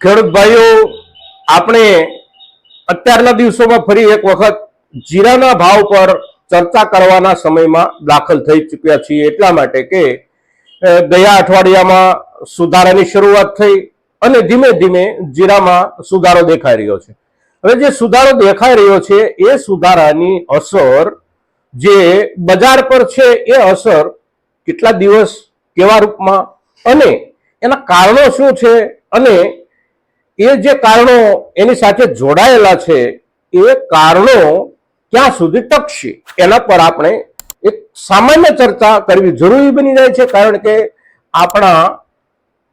ખેડૂત ભાઈઓ, આપણે અત્યારના દિવસોમાં ફરી એક વખત જીરાના ભાવ પર ચર્ચા કરવાના સમયમાં દાખલ થઈ ચૂક્યા છીએ. એટલા માટે કે ગયા અઠવાડિયામાં સુધારાની શરૂઆત થઈ અને ધીમે ધીમે જીરામાં સુધારો દેખાઈ રહ્યો છે. હવે જે સુધારો દેખાઈ રહ્યો છે, એ સુધારાની અસર જે બજાર પર છે, એ અસર કેટલા દિવસ કેવા રૂપમાં અને એના કારણો શું છે અને એ જે કારણો એની સાથે જોડાયેલા છે, એ કારણો ક્યાં સુધી ટકશે, એના પર આપણે એક સામાન્ય ચર્ચા કરવી જરૂરી બની જાય છે, કારણ કે આપણા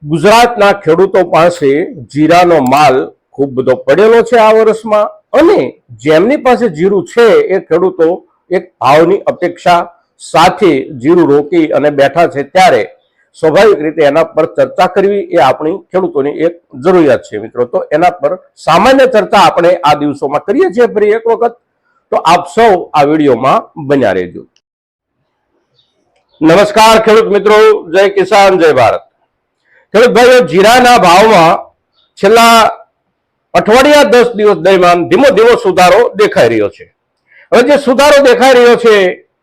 ગુજરાતના ખેડૂતો પાસે જીરાનો માલ ખૂબ બધો પડેલો છે આ વર્ષમાં, અને જેમની પાસે જીરું છે, એ ખેડૂતો એક ભાવની અપેક્ષા સાથે જીરું રોકી અને બેઠા છે ત્યારે સ્વાભાવિક રીતે એના પર ચર્ચા કરવી એ આપણી ખેડૂતોની એક જરૂરિયાત છે મિત્રો. તો એના પર સામાન્ય ચર્ચા આપણે આ દિવસોમાં કરીએ છીએ ફરી એક વખત. તો આપ સૌ આ વિડીયોમાં બન્યા રહેજો. નમસ્કાર ખેડૂત મિત્રો, જય કિસાન, જય ભારત. ખેડૂત ભાઈઓ, જીરાના ભાવમાં છેલ્લા અઠવાડિયા દસ દિવસ દરમિયાન ધીમો ધીમો સુધારો દેખાઈ રહ્યો છે. હવે જે સુધારો દેખાઈ રહ્યો છે,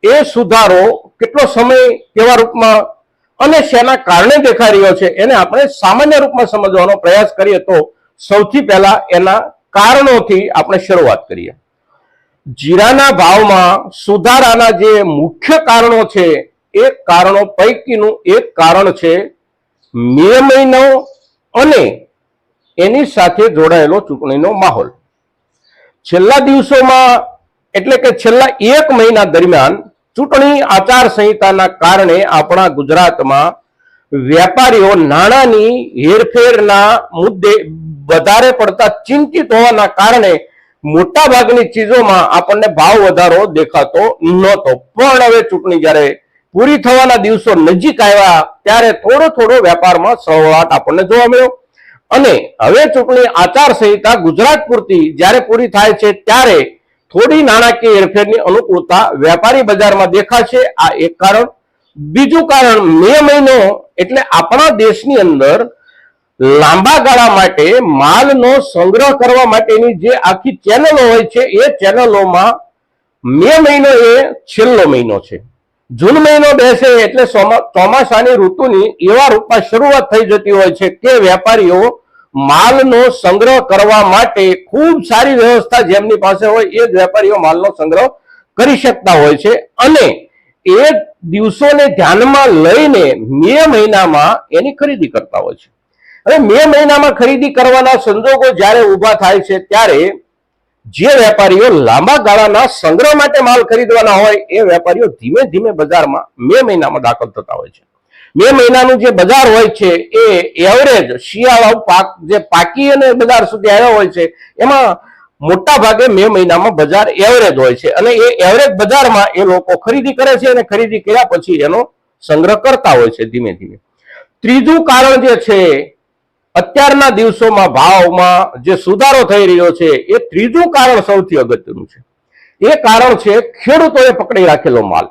એ સુધારો કેટલો સમય કેવા રૂપમાં અને શેના કારણે દેખાઈ રહ્યો છે એને આપણે સામાન્ય રૂપમાં સમજવાનો પ્રયાસ કરીએ તો સૌથી પહેલા એના કારણોથી આપણે શરૂઆત કરીએ. જીરાના ભાવમાં સુધારાના જે મુખ્ય કારણો છે એ કારણો પૈકીનું એક કારણ છે મે મહિનો અને એની સાથે જોડાયેલો ચૂંટણીનો માહોલ. છેલ્લા દિવસોમાં, એટલે કે છેલ્લા એક મહિના દરમિયાન ચૂંટણી આચાર સંહિતાના કારણે આપણા ગુજરાતમાં વેપારીઓ નાણાંની હેરફેરના મુદ્દે વધારે પડતા ચિંતિત હોવાના કારણે મોટા ભાગની ચીજોમાં આપણને ભાવ વધારો દેખાતો નહોતો. પણ હવે ચૂંટણી જ્યારે પૂરી થવાના દિવસો નજીક આવ્યા, ત્યારે થોડો થોડો વેપારમાં સહવાટ આપણને જોવા મળ્યો. અને હવે ચૂંટણી આચાર સંહિતા ગુજરાત પૂરતી જ્યારે પૂરી થાય છે, ત્યારે થોડી નાણાકીય હેરફેરની અનુકૂળતા વેપારી બજારમાં દેખાશે. આ એક કારણ. બીજું કારણ, મે મહિનો એટલે આપણા દેશની અંદર લાંબા ગાળા માટે માલનો સંગ્રહ કરવા માટેની જે આખી ચેનલો હોય છે, એ ચેનલોમાં મે મહિનો એ છેલ્લો મહિનો છે. જૂન મહિનો બેસે એટલે ચોમાસાની ઋતુની એવા રૂપમાં શરૂઆત થઈ જતી હોય છે કે વેપારીઓ માલનો સંગ્રહ કરવા માટે ખૂબ સારી વ્યવસ્થા જેમની પાસે હોય એ જ વેપારીઓ માલનો સંગ્રહ કરી શકતા હોય છે. અને એ દિવસોને ધ્યાનમાં લઈને મે મહિનામાં એની ખરીદી કરતા હોય છે. હવે મે મહિનામાં ખરીદી કરવાના સંજોગો જ્યારે ઊભા થાય છે ત્યારે જે વેપારીઓ લાંબા ગાળાના સંગ્રહ માટે માલ ખરીદવાના હોય એ વેપારીઓ ધીમે ધીમે બજારમાં મે મહિનામાં દાખલ થતા હોય છે. મે મહિનાનું જે બજાર હોય છે, એ એવરેજ શિયાળો પાક જે પાકી અને બજાર સુધી આવ્યો હોય છે, એમાં મોટા ભાગે મે મહિનામાં બજાર એવરેજ હોય છે. અને એ એવરેજ બજારમાં એ લોકો ખરીદી કરે છે અને ખરીદી કર્યા પછી એનો સંગ્રહ કરતા હોય છે ધીમે ધીમે. ત્રીજું કારણ જે છે, અત્યારના દિવસોમાં ભાવમાં જે સુધારો થઈ રહ્યો છે, એ ત્રીજું કારણ સૌથી અગત્યનું છે. એ કારણ છે ખેડૂતોએ પકડી રાખેલો માલ.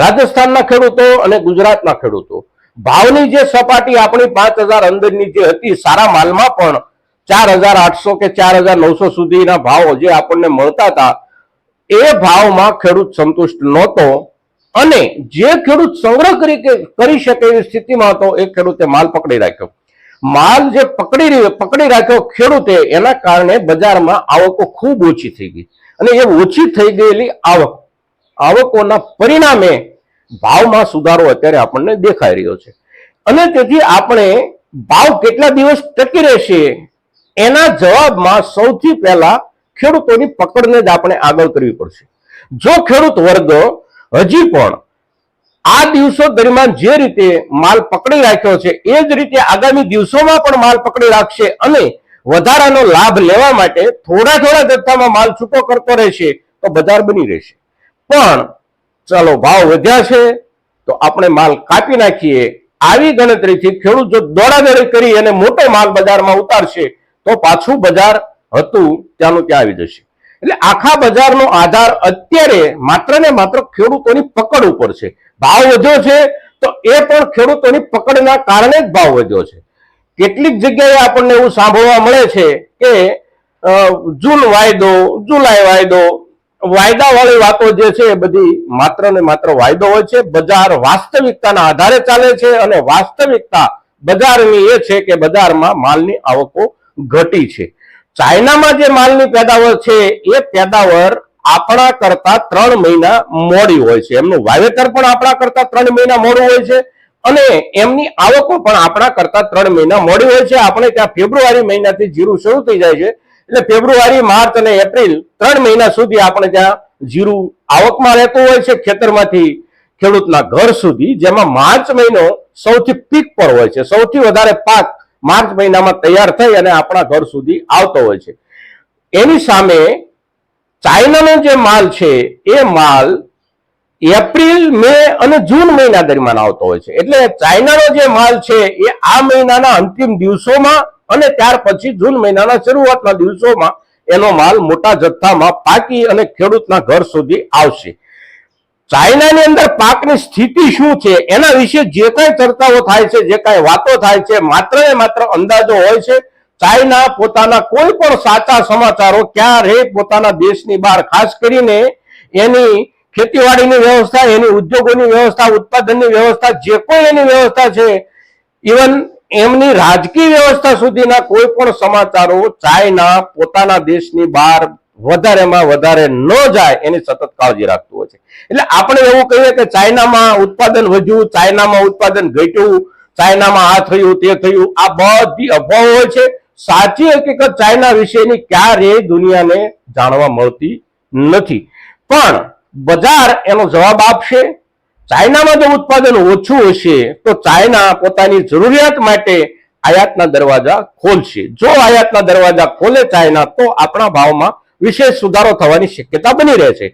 રાજસ્થાનના ખેડૂતો અને ગુજરાતના ખેડૂતો. ભાવની જે સપાટી આપણી પાંચ હજાર અંદરની જે હતી, સારા માલમાં પણ ચાર હજાર આઠસો કે ચાર હજાર નવસો સુધીના ભાવ જે આપણને મળતા હતા, એ ભાવમાં ખેડૂત સંતુષ્ટ નહોતો. અને જે ખેડૂત સંગ્રહ કરી કરી શકે એવી સ્થિતિમાં હતો, એ ખેડૂતે માલ પકડી રાખ્યો. માલ જે પકડી પકડી રાખ્યો ખેડૂતે, એના કારણે બજારમાં આવકો ખૂબ ઓછી થઈ ગઈ. અને એ ઓછી થઈ ગયેલી આવક. આવકોના પરિણામે ભાવમાં સુધારો અત્યારે આપણને દેખાઈ રહ્યો છે. અને તેથી આપણે ભાવ કેટલા દિવસ ટકી રહેશે એના જવાબમાં સૌથી પહેલા ખેડૂતોની પકડને જ આપણે આગળ કરવી પડશે. જો ખેડૂત વર્ગ હજી પણ આ દિવસો દરમિયાન જે રીતે માલ પકડી રાખ્યો છે, એ જ રીતે આગામી દિવસોમાં પણ માલ પકડી રાખશે અને વધારાનો લાભ લેવા માટે થોડા થોડા જથ્થામાં માલ છૂટો કરતો રહેશે, તો બજાર બની રહેશે. પણ ચાલો ભાવ વધ્યા છે, તો આપણે માલ કાપી નાખીએ. આવી ગણતરીથી ખેડૂત જો દોડાદોડી કરી અને મોટો માલ બજારમાં ઉતારશે, તો પાછું બજાર હતું ત્યાંનું ત્યાં આવી જશે. એટલે આખા બજારનો આધાર અત્યારે માત્ર ને માત્ર ખેડૂતોની પકડ ઉપર છે. ભાવ વધ્યો છે, તો એ પણ ખેડૂતોની પકડના કારણે જ ભાવ વધ્યો છે. કેટલીક જગ્યાએ આપણને એવું સાંભળવા મળે છે કે જૂન વાયદો, જુલાઈ વાયદો વાયદા વાળી વાતો જે છે એ બધી માત્ર ને માત્ર વાયદો હોય છે. બજાર વાસ્તવિકતાના આધારે ચાલે છે અને વાસ્તવિકતા બજારની એ છે કે બજારમાં માલની આવકો ઘટી છે. ચાઇનામાં જે માલની પેદાવર છે એ પેદાવર આપણા કરતા ત્રણ મહિના મોડી હોય છે. એમનું વાવેતર પણ આપણા કરતા ત્રણ મહિના મોડું હોય છે અને એમની આવકો પણ આપણા કરતા ત્રણ મહિના મોડી હોય છે. આપણે ત્યાં ફેબ્રુઆરી મહિનાથી જીરું શરૂ થઈ જાય છે. એટલે ફેબ્રુઆરી, માર્ચ અને એપ્રિલ ત્રણ મહિના સુધી આપણે ત્યાં જીરું આવકમાં રહેતું હોય છે ખેતરમાંથી, ખેડૂતના ઘર સુધી, જેમાં માર્ચ મહિનો સૌથી પીક પર હોય છે. સૌથી વધારે પાક માર્ચ મહિનામાં તૈયાર થઈ અને આપણા ઘર સુધી આવતો હોય છે. એની સામે ચાઇનાનો જે માલ છે, એ માલ એપ્રિલ, મે અને જૂન મહિના દરમિયાન આવતો હોય છે. એટલે ચાઇનાનો જે માલ છે, એ આ મહિનાના અંતિમ દિવસોમાં અને ત્યાર પછી જૂન મહિનાના શરૂઆતના દિવસોમાં એનો માલ મોટા જથ્થામાં પાકી અને ખેડૂતના ઘર સુધી આવશે. ચાઇનાની અંદર પાકની સ્થિતિ શું છે, એના વિશે જે કાંઈ ચર્ચાઓ થાય છે, જે કાંઈ વાતો થાય છે, માત્ર ને માત્ર અંદાજો હોય છે, ચાઇના પોતાના કોઈ પણ સાચા સમાચારો ક્યારે પોતાના દેશની બહાર ખાસ કરીને એની ખેતીવાડીની વ્યવસ્થા, એની ઉદ્યોગોની વ્યવસ્થા, ઉત્પાદનની વ્યવસ્થા, જે કોઈ એની વ્યવસ્થા છે ઇવન એમની રાજકીય વ્યવસ્થા સુધીના કોઈ પણ સમાચારો ચાઇના, પોતાના દેશની બહાર વધારેમાં વધારે ન જાય એની સતત કાળજી રાખતું હોય છે. એટલે આપણે એવું કહીએ કે ચાઇનામાં ઉત્પાદન વધ્યું, ચાઇનામાં ઉત્પાદન ઘટ્યું, ચાઇનામાં આ થયું, તે થયું, આ બધી અફવાઓ હોય છે. સાચી હકીકત ચાઇના વિશેની ક્યારેય દુનિયાને જાણવા મળતી નથી. પણ બજાર એનો જવાબ આપશે, ચાઇનામાં જો ઉત્પાદન ઓછું હશે, તો ચાઇના પોતાની જરૂરિયાત માટે આયાતના દરવાજા ખોલશે. જો આયાતના દરવાજા ખોલે ચાઇના, તો આપણા ભાવમાં વિશેષ સુધારો થવાની શક્યતા બની રહે છે.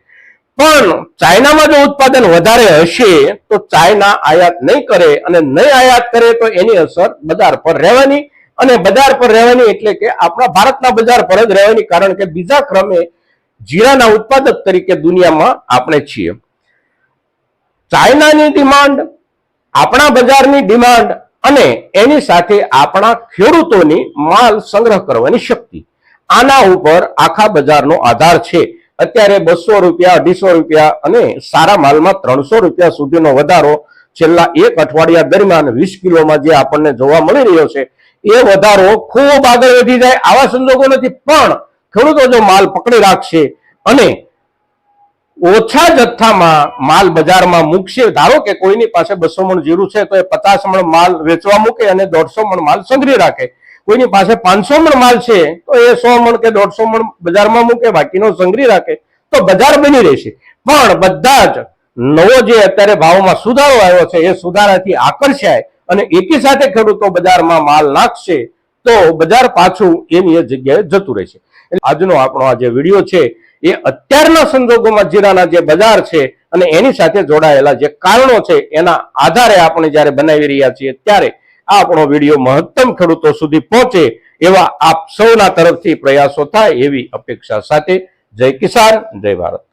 પણ ચાઇનામાં જો ઉત્પાદન વધારે હશે, તો ચાઇના આયાત નહીં કરે અને નહીં આયાત કરે તો એની અસર બજાર પર રહેવાની. અને બજાર પર રહેવાની એટલે કે આપણા ભારતના બજાર પર જ રહેવાની, કારણ કે બીજા ક્રમે જીરાના ઉત્પાદક તરીકે દુનિયામાં આપણે છીએ. ચાઇનાની ડિમાન્ડ, આપણા બજારની ડિમાન્ડ અને એની સાથે આપણા ખેડૂતોની માલ સંગ્રહ કરવાની શક્તિ. આના ઉપર આખા બજારનો આધાર છે. અત્યારે બસો રૂપિયા, અઢીસો રૂપિયા અને સારા માલમાં ત્રણસો રૂપિયા સુધીનો વધારો છેલ્લા એક અઠવાડિયા દરમિયાન વીસ કિલોમાં જે આપણને જોવા મળી રહ્યો છે, એ વધારો ખૂબ આગળ વધી જાય આવા સંજોગો નથી. પણ ખેડૂતો જો માલ પકડી રાખશે અને ઓછા જથ્થામાં માલ બજારમાં મૂકશે, ધારો કે કોઈની પાસે બસો મણ જીરું છે, તો એ પચાસ મણ માલ વેચવા મૂકે અને દોઢસો મણ માલ સંગ્રહી રાખે. કોઈની પાસે પાંચસો મણ માલ છે, તો એ સો મણ કે દોઢસો મણ બજારમાં મૂકે, બાકીનો સંગ્રહી રાખે, તો બજાર બની રહેશે. પણ બધા જ નવો જે અત્યારે ભાવમાં સુધારો આવ્યો છે, એ સુધારાથી આકર્ષાય અને એકી સાથે ખેડૂતો બજારમાં માલ નાખશે, તો બજાર પાછું એની જગ્યાએ જતું રહેશે. આજનો આપણો આ જે વીડિયો છે, એ અત્યારના સંજોગોમાં જીરાના જે બજાર છે અને એની સાથે જોડાયેલા જે કારણો છે, એના આધારે આપણે જ્યારે બનાવી રહ્યા છીએ, ત્યારે આ આપણો વીડિયો મહત્તમ ખેડૂતો સુધી પહોંચે એવા આપ સૌના તરફથી પ્રયાસો થાય એવી અપેક્ષા સાથે. જય કિસાન, જય ભારત.